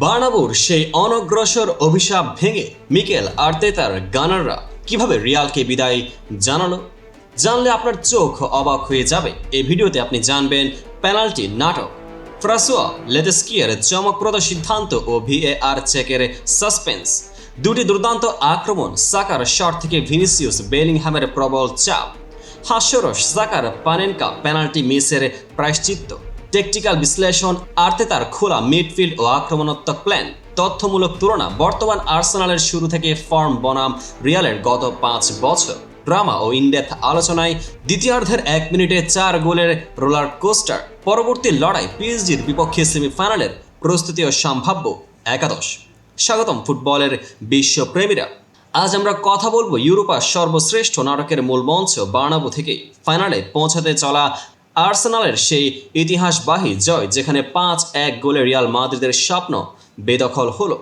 বার্নাবুর সেই অনগ্রসর অভিশাপ ভেঙে মিকেল আর্তেতার গানাররা কীভাবে রিয়ালকে বিদায় জানালো? জানলে আপনার চোখ অবাক হয়ে যাবে। এই ভিডিওতে আপনি জানবেন পেনাল্টি নাটক। ফ্রাসোয়া লেদেস্কিয়ার চমকপ্রদ সিদ্ধান্ত ও ভিএআর চেকের সাসপেন্স। দুটি দুর্দান্ত আক্রমণ, সাকার শট থেকে ভিনিসিয়াস বেলিংহামের প্রবল চাপ। হাস্যরস সাকার পানেনকা পেনাল্টি মিসের প্রায়শ্চিত্ত। টেকটিক্যাল বিশ্লেষণ আর্তে তার খোলা মিডফিল্ড ও আক্রমণাত্মক প্ল্যান তথ্যমূলক তুলনা, বর্তমান আর্সেনালের শুরু থেকে ফর্ম বনাম রিয়ালের গত পাঁচ বছর। ড্রামা ও ইনডেথ আলোচনায় দ্বিতীয়ার্ধের এক মিনিটে চার গোলের রোলার কোস্টার। পরবর্তী লড়াই পিএসজির বিপক্ষে সেমিফাইনালের প্রস্তুতি ও সম্ভাব্য একাদশ। স্বাগতম ফুটবলের বিশ্বপ্রেমীরা আজ আমরা কথা বলব ইউরোপার সর্বশ্রেষ্ঠ নাটকের মূল মঞ্চ বার্নাবু থেকে ফাইনালে পৌঁছাতে চলা আর্সেনালের সেই ইতিহাসবাহী জয় যেখানে পাঁচ এক গোলে রিয়াল মাদ্রিদের স্বপ্ন বেদখল হলো।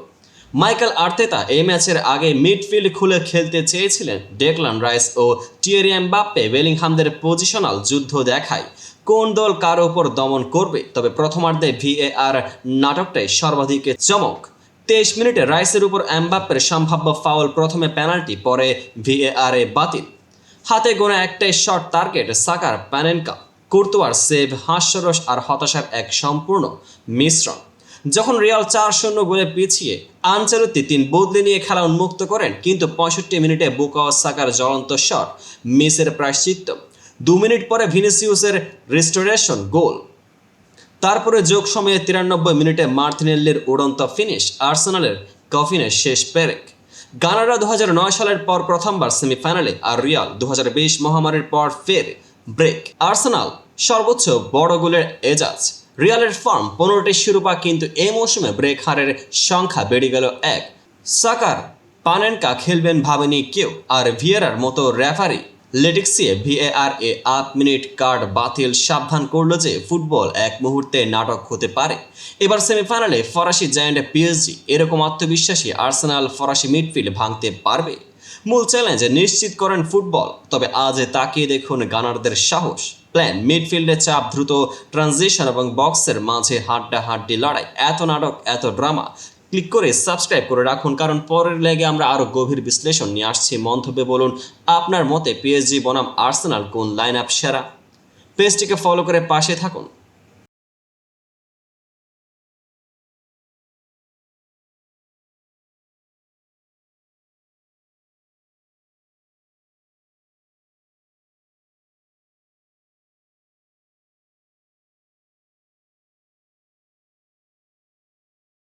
মাইকেল আর্তেতা এই ম্যাচের আগে মিডফিল্ড খুলে খেলতে চেয়েছিলেন ডেকলান রাইস ও টিয়েরিয়াম বাপ্পে ওয়েলিংহামদের পজিশনাল যুদ্ধ দেখায়। কোন দল কার ওপর দমন করবে? তবে প্রথমার্ধে ভিএআর নাটকটাই সর্বাধিক চমক। তেইশ মিনিটে রাইসের উপর এমবাপ্পের সম্ভাব্য ফাউল প্রথমে পেনাল্টি, পরে ভিএআর বাতিল। হাতে গোনা একটাই শর্ট টার্গেট সাকার প্যানেনকা। কুর্তুয়ার সেভ হাস্যরস আর হতাশার এক সম্পূর্ণ মিশ্রণ। যখন রিয়াল চার শূন্য গোলে পিছিয়ে আনচালতি তিন বদলে নিয়ে খেলা উন্মুক্ত করেন, কিন্তু পঁয়ষট্টি মিনিটে বুকা সাকার জ্বলন্ত শট, মিসের প্রায়শ্চিত্ত। দু মিনিট পরে ভিনিসিউসের রিস্টোরেশন গোল। তারপরে যোগ সময়ে তিরানব্বই মিনিটে মার্থিনেল্লির উড়ন্ত ফিনিশ আর্সেনালের কফিনের শেষ পেরেক। গানাররা দু সালের পর প্রথমবার সেমিফাইনালে আর রিয়াল দু হাজার বিশ মহামারীর পর ফের ব্রেক আর্সেনাল সর্বোচ্চ বড় গোলের এজাজ। রিয়ালের ফর্ম পনেরোটি শিরোপা কিন্তু এই মৌসুমে ব্রেক হারের সংখ্যা বেড়ে গেল এক। সাকার পানেনকা খেলবেন ভাবেনি কেউ, আর ভিয়েরার মতো রেফারি লেটিক্সিয়ে ভিএআর এ আট মিনিট কার্ড বাতিল সাবধান করল যে ফুটবল এক মুহূর্তে নাটক হতে পারে। এবার সেমিফাইনালে ফরাসি জায়ান্ট পিএসজি এরকম আত্মবিশ্বাসী আর্সেনাল ফরাসি মিডফিল্ড ভাঙতে পারবে। মূল চ্যালেঞ্জ নিশ্চিত করেন ফুটবল তবে আজ তাকিয়ে দেখুন গানারদের সাহস। প্ল্যান, মিডফিল্ডে চাপ, দ্রুত ট্রানজিশন এবং বক্সের মাঝে হাড্ডা হাড্ডি লড়াই। এত নাটক, এত ড্রামা ক্লিক করে সাবস্ক্রাইব করে রাখুন, কারণ পরের লেগে আমরা আরও গভীর বিশ্লেষণ নিয়ে আসছি। মন্তব্যে বলুন, আপনার মতে পিএসজি বনাম আর্সেনাল কোন লাইন আপ সেরা পেজটিকে ফলো করে পাশে থাকুন।